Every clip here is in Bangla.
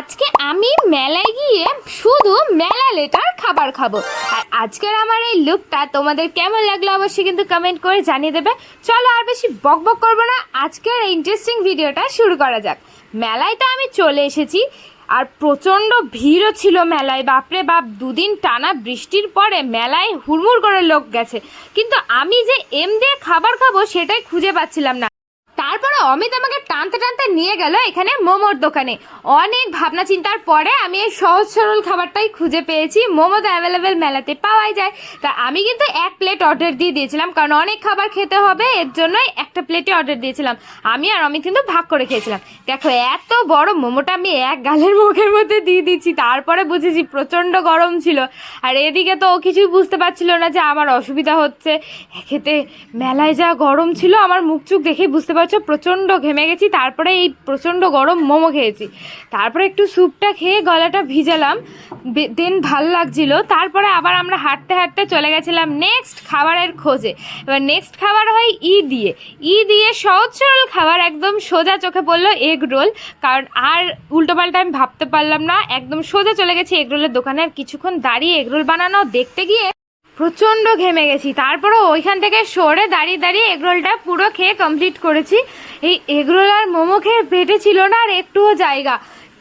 আজকে আমি মেলায় গিয়ে শুধু মেলা লেটার খাবার খাব। আর আজকের আমার এই লুকটা তোমাদের কেমন লাগল অবশ্যই কিন্তু কমেন্ট করে জানিয়ে দেবে। চলো আর বেশি বক বক করব না, আজকের ইন্টারেস্টিং ভিডিওটা শুরু করা যাক। মেলায় তো আমি চলে এসেছি, আর প্রচণ্ড ভিড়ও ছিল মেলায়, বাপরে বাপ, দুদিন টানা বৃষ্টির পরে মেলায় হুড়মুড় করে লোক গেছে। কিন্তু আমি যে এম দিয়ে খাবার খাব সেটাই খুঁজে পাচ্ছিলাম না। তারপরে অমিত আমাকে টানতে টানতে নিয়ে গেল এখানে মোমোর দোকানে। অনেক ভাবনা চিন্তার পরে আমি এই সহজ সরল খাবারটাই খুঁজে পেয়েছি। মোমো তো অ্যাভেলেবেল মেলাতে পাওয়াই যায়। তা আমি কিন্তু এক প্লেট অর্ডার দিয়ে দিয়েছিলাম, কারণ অনেক খাবার খেতে হবে, এর জন্যই একটা প্লেটে অর্ডার দিয়েছিলাম। আমি আর অমিত কিন্তু ভাগ করে খেয়েছিলাম। দেখো, এত বড় মোমোটা আমি এক গালের মুখের মধ্যে দিয়ে দিচ্ছি তারপরে বুঝেছি প্রচণ্ড গরম ছিল। আর এদিকে তো ও কিছুই বুঝতে পারছিল না যে আমার অসুবিধা হচ্ছে। খেতে মেলায় যা গরম ছিল, আমার মুখ চুখ দেখেই বুঝতে পারছ? প্রচণ্ড ঘেমে গেছি, তারপরে এই প্রচণ্ড গরম মোমো খেয়েছি। তারপরে একটু স্যুপটা খেয়ে গলাটা ভিজালাম দেন ভালো লাগছিল। তারপরে আবার আমরা হাঁটতে হাঁটতে চলে গেছিলাম নেক্সট খাবারের খোঁজে। এবার নেক্সট খাবার হয় ই দিয়ে ই দিয়ে সহজ সরল খাবার, একদম সোজা চোখে পড়ল এগ রোল কারণ আর উল্টোপাল্টা আমি ভাবতে পারলাম না, একদম সোজা চলে গেছি এগ রোলের দোকানে। আর কিছুক্ষণ দাঁড়িয়ে এগ রোল বানানো, দেখতে গিয়ে প্রচণ্ড ঘেমে গেছি। তারপরে ওইখান থেকে সরে দাঁড়িয়ে দাঁড়িয়ে এগরোলটা পুরো খেয়ে কমপ্লিট করেছি। এই এগরোল আর মোমো খেয়ে পেটে ছিল না আর একটুও জায়গা।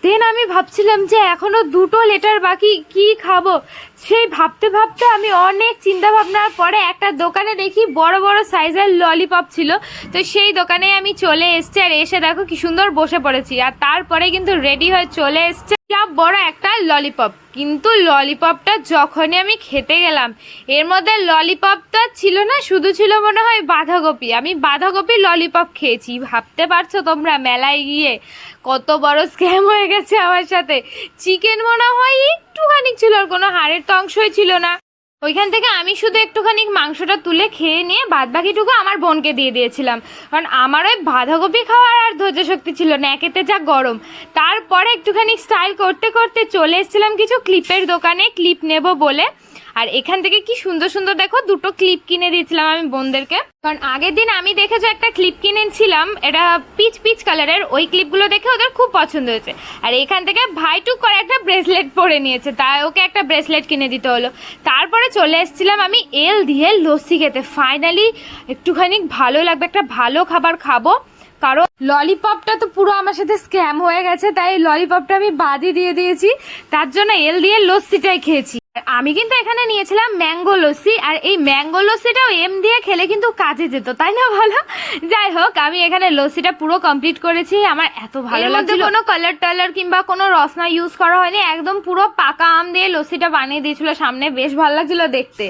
দেন আমি ভাবছিলাম যে এখনও দুটো লেটার বাকি, কি খাব? সেই ভাবতে ভাবতে আমি অনেক চিন্তা ভাবনার পরে একটা দোকানে দেখি বড় বড় সাইজের ললিপপ ছিল। তো সেই দোকানে আমি চলে এসছি আর এসে দেখো কি সুন্দর বসে পড়েছি। আর তারপরে কিন্তু রেডি হয়ে চলে এসছে। যা বড় একটা ললিপপ কিন্তু ললিপপটা যখনই আমি খেতে গেলাম, এর মধ্যে ললিপপটা ছিল না, শুধু ছিল মনে হয় বাঁধাকপি। আমি বাঁধাকপি ললিপপ খেয়েছি। ভাবতে পারছ তোমরা মেলায় গিয়ে কত বড় স্ক্যাম হয়ে গেছে আমার সাথে? চিকেন মনে হয় একটুখানি ছিল, আর কোনো হাড়ের তো অংশই ছিল না। ওইখান থেকে আমি শুধু একটুখানি মাংসটা তুলে খেয়ে নিয়ে বাদ বাকিটুকু আমার বোনকে দিয়ে দিয়েছিলাম। কারণ আমার ওই বাঁধাকপি খাওয়ার আর ধৈর্য শক্তি ছিল না, একেতে যা গরম। তারপরে একটুখানি স্টাইল করতে করতে চলে এসেছিলাম কিছু ক্লিপের দোকানে ক্লিপ নেব বলে। আর এখান থেকে কি সুন্দর সুন্দর দেখো দুটো ক্লিপ কিনে দিয়েছিলাম আমি বোনদেরকে। কারণ আগের দিন আমি দেখেছি একটা ক্লিপ কিনেছিলাম, এটা পিচ পিচ কালারের ওই ক্লিপগুলো দেখে ওদের খুব পছন্দ হয়েছে। আর এখান থেকে ভাইটুক করে একটা ব্রেসলেট পরে নিয়েছে তাই ওকে একটা ব্রেসলেট কিনে দিতে হলো। তারপরে চলে এসেছিলাম আমি এল দিয়ে লস্যি খেতে। ফাইনালি একটুখানি ভালো লাগবে, একটা ভালো খাবার খাব। কারণ ললিপপটা তো পুরো আমার সাথে স্ক্যাম হয়ে গেছে, তাই ললিপপটা আমি বাদই দিয়ে দিয়েছি। তার জন্য এল দিয়ে লস্যিটাই খেয়েছি। আমি কিন্তু এখানে নিয়েছিলাম ম্যাঙ্গো লস্যি আর এই ম্যাঙ্গো লস্যিটাও এম দিয়ে খেলে কিন্তু কাজে যেত তাই না ভালো যাই হোক আমি এখানে লস্যিটা পুরো কমপ্লিট করেছি আমার এত ভালো লাগছে কোনো কালার টালার কিংবা কোনো রসনা ইউজ করা হয়নি একদম পুরো পাকা আম দিয়ে লস্যিটা বানিয়ে দিয়েছিল সামনে বেশ ভালো লাগছিল দেখতে।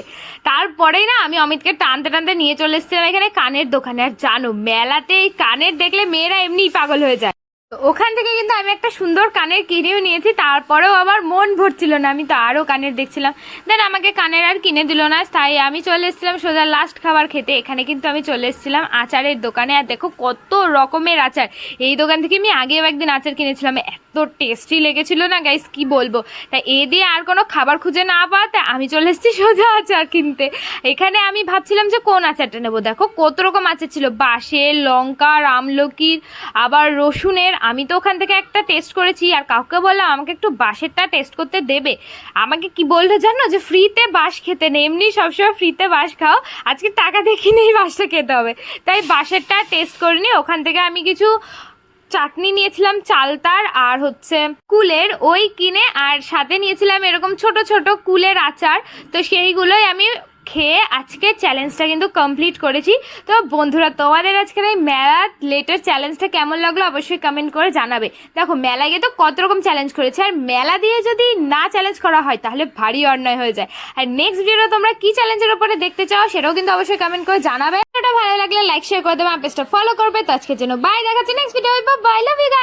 তারপরেই না আমি অমিতকে টানতে টানতে নিয়ে চলে এসেছিলাম এখানে কানের দোকানে আর জানো মেলাতে এই কানের দেখলে মেয়েরা এমনিই পাগল হয়ে যায়। ওখান থেকে কিন্তু আমি একটা সুন্দর কানের কিনেও নিয়েছি, তারপরেও আমার মন ভরছিল না। আমি তো আরও কানের দেখছিলাম। দেন আমাকে কানের আর কিনে দিল না, তাই আমি চলে এসেছিলাম সোজা লাস্ট খাবার খেতে। এখানে কিন্তু আমি চলে এসেছিলাম আচারের দোকানে। আর দেখো কত রকমের আচার। এই দোকান থেকে আমি আগেও একদিন আচার কিনেছিলাম। এত টেস্টি লেগেছিল না গাইস কি বলব? তাই এ দিয়ে আর কোনো খাবার খুঁজে না পাওয়াতে আমি চলে এসেছি সোজা আচার কিনতে। এখানে আমি ভাবছিলাম যে কোন আচারটা নেব? দেখো কত রকম আচার ছিল। বাঁশের লঙ্কা রামলকির আবার রসুনের আমি তো ওখান থেকে একটা টেস্ট করেছি আর কাউকে বললাম, আমাকে একটু বাঁশেরটা টেস্ট করতে দেবে। আমাকে কি বলল জানো? যে ফ্রিতে বাঁশ খেতে নেই। এমনি সবসময় ফ্রিতে বাঁশ খাও। আজকে টাকা দেখি নেই বাঁশটা খেতে হবে। তাই বাঁশেরটা টেস্ট করে করিনি ওখান থেকে আমি কিছু চাটনি নিয়েছিলাম চালতার আর হচ্ছে কুলের ওই কিনে আর সাথে নিয়েছিলাম এরকম ছোট ছোট কুলের আচার। তো সেইগুলোই আমি খেয়ে আজকে চ্যালেঞ্জটা কিন্তু কমপ্লিট করেছি। তো বন্ধুরা, তোমাদের আজকের এই মেলা লেটার চ্যালেঞ্জটা কেমন লাগল অবশ্যই কমেন্ট করে জানাবে। দেখো মেলা গিয়ে তো কত রকম চ্যালেঞ্জ করেছে। আর মেলা দিয়ে যদি না চ্যালেঞ্জ করা হয়, তাহলে ভারী অন্যায় হয়ে যায়। আর নেক্সট ভিডিও তোমরা কি চ্যালেঞ্জের উপরে দেখতে চাও, সেটাও কিন্তু অবশ্যই কমেন্ট করে জানাবে। ভিডিওটা ভালো লাগলে লাইক শেয়ার করে দেবে, আমার পেজটা ফলো করবে। তো আজকের জন্য বাই দেখাচ্ছি next video bye love you guys